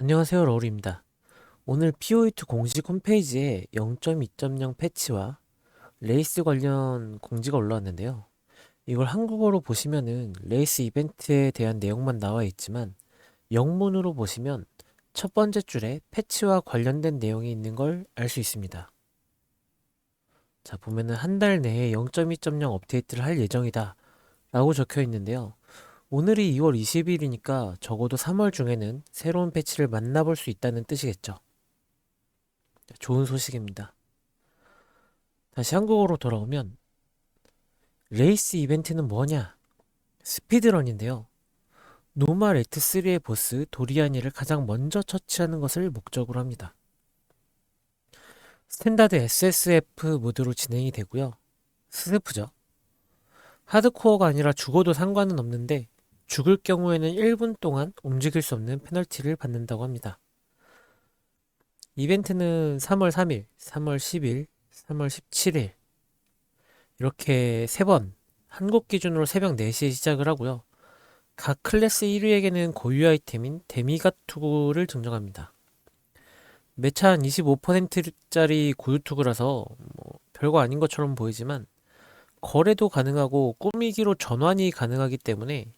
안녕하세요, 러울입니다. 오늘 POE2 공식 홈페이지에 0.2.0 패치와 레이스 관련 공지가 올라왔는데요. 이걸 한국어로 보시면은 레이스 이벤트에 대한 내용만 나와 있지만 영문으로 보시면 첫 번째 줄에 패치와 관련된 내용이 있는 걸 알 수 있습니다. 자, 보면은 한 달 내에 0.2.0 업데이트를 할 예정이다 라고 적혀 있는데요. 오늘이 2월 20일이니까 적어도 3월 중에는 새로운 패치를 만나볼 수 있다는 뜻이겠죠. 좋은 소식입니다. 다시 한국어로 돌아오면 레이스 이벤트는 뭐냐? 스피드런인데요. 노말 에트3의 보스 도리아니를 가장 먼저 처치하는 것을 목적으로 합니다. 스탠다드 SSF 모드로 진행이 되고요. 스세프죠. 하드코어가 아니라 죽어도 상관은 없는데 죽을 경우에는 1분 동안 움직일 수 없는 페널티를 받는다고 합니다. 이벤트는 3월 3일, 3월 10일, 3월 17일 이렇게 세번 한국 기준으로 새벽 4시에 시작을 하고요. 각 클래스 1위에게는 고유 아이템인 데미가 투구를 증정합니다. 매차 한 25%짜리 고유 투구라서 뭐 별거 아닌 것처럼 보이지만 거래도 가능하고 꾸미기로 전환이 가능하기 때문에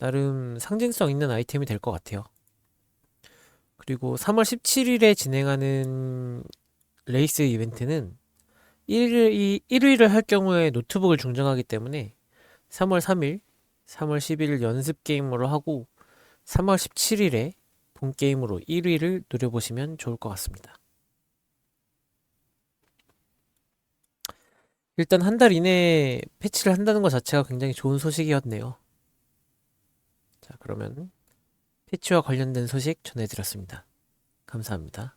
나름 상징성 있는 아이템이 될 것 같아요. 그리고 3월 17일에 진행하는 레이스 이벤트는 1위, 1위를 할 경우에 노트북을 증정하기 때문에 3월 3일, 3월 11일 연습 게임으로 하고 3월 17일에 본 게임으로 1위를 노려보시면 좋을 것 같습니다. 일단 한 달 이내에 패치를 한다는 것 자체가 굉장히 좋은 소식이었네요. 자, 그러면 패치와 관련된 소식 전해드렸습니다. 감사합니다.